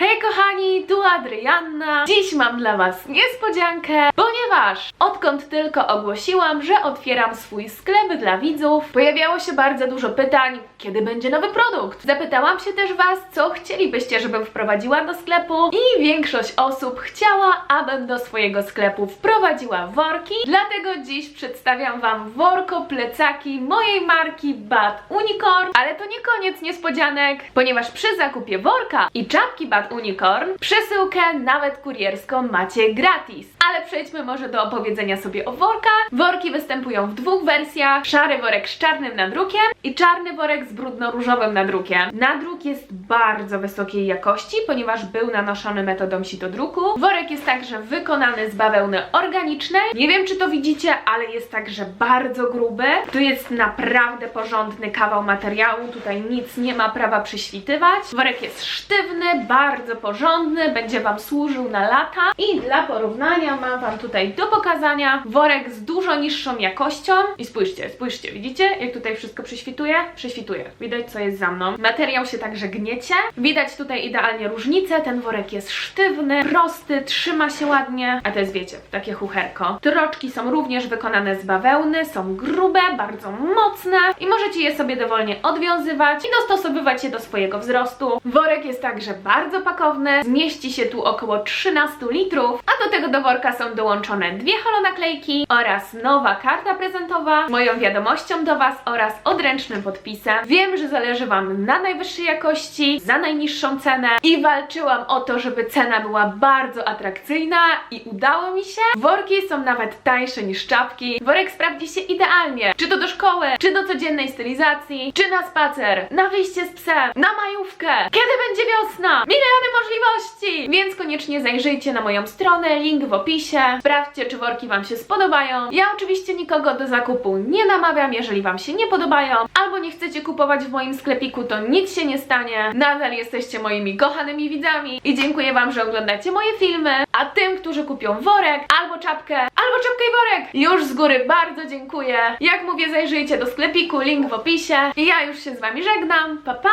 Hej kochani, tu Adrianna. Dziś mam dla Was niespodziankę, ponieważ odkąd tylko ogłosiłam, że otwieram swój sklep dla widzów, pojawiało się bardzo dużo pytań, kiedy będzie nowy produkt. Zapytałam się też Was, co chcielibyście, żebym wprowadziła do sklepu i większość osób chciała, abym do swojego sklepu wprowadziła worki, dlatego dziś przedstawiam Wam worko plecaki mojej marki Bad Unicorn, ale to nie koniec niespodzianek, ponieważ przy zakupie worka i czapki Bad Unicorn przesyłkę nawet kurierską macie gratis. Ale przejdźmy może do opowiedzenia sobie o workach. Worki występują w dwóch wersjach. Szary worek z czarnym nadrukiem i czarny worek z brudno-różowym nadrukiem. Nadruk jest bardzo wysokiej jakości, ponieważ był nanoszony metodą sitodruku. Worek jest także wykonany z bawełny organicznej. Nie wiem, czy to widzicie, ale jest także bardzo gruby. To jest naprawdę porządny kawał materiału. Tutaj nic nie ma prawa prześwitywać. Worek jest sztywny, bardzo porządny, będzie Wam służył na lata. I dla porównania mam Wam tutaj do pokazania worek z dużo niższą jakością. I spójrzcie, spójrzcie, widzicie jak tutaj wszystko prześwituje? Prześwituje. Widać co jest za mną. Materiał się także gniecie. Widać tutaj idealnie różnicę. Ten worek jest sztywny, prosty, trzyma się ładnie. A to jest wiecie, takie chucherko. Troczki są również wykonane z bawełny, są grube, bardzo mocne i możecie je sobie dowolnie odwiązywać i dostosowywać je do swojego wzrostu. Worek jest także bardzo pakowny, zmieści się tu około 13 litrów, a do tego do worka są dołączone dwie holonaklejki oraz nowa karta prezentowa z moją wiadomością do Was oraz odręcznym podpisem. Wiem, że zależy Wam na najwyższej jakości, za najniższą cenę i walczyłam o to, żeby cena była bardzo atrakcyjna i udało mi się. Worki są nawet tańsze niż czapki. Worek sprawdzi się idealnie, czy to do szkoły, czy do codziennej stylizacji, czy na spacer, na wyjście z psem, na majówkę, kiedy będzie wiosna, miliony możliwości! Więc koniecznie zajrzyjcie na moją stronę, link w opisie, sprawdźcie, czy worki Wam się spodobają. Ja oczywiście nikogo do zakupu nie namawiam, jeżeli Wam się nie podobają, albo nie chcecie kupować w moim sklepiku, to nic się nie stanie. Nadal jesteście moimi kochanymi widzami i dziękuję Wam, że oglądacie moje filmy, a tym, którzy kupią worek, albo czapkę, albo czapkę i worek, już z góry bardzo dziękuję. Jak mówię, zajrzyjcie do sklepiku, link w opisie. I ja już się z Wami żegnam. Pa, pa!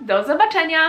Do zobaczenia!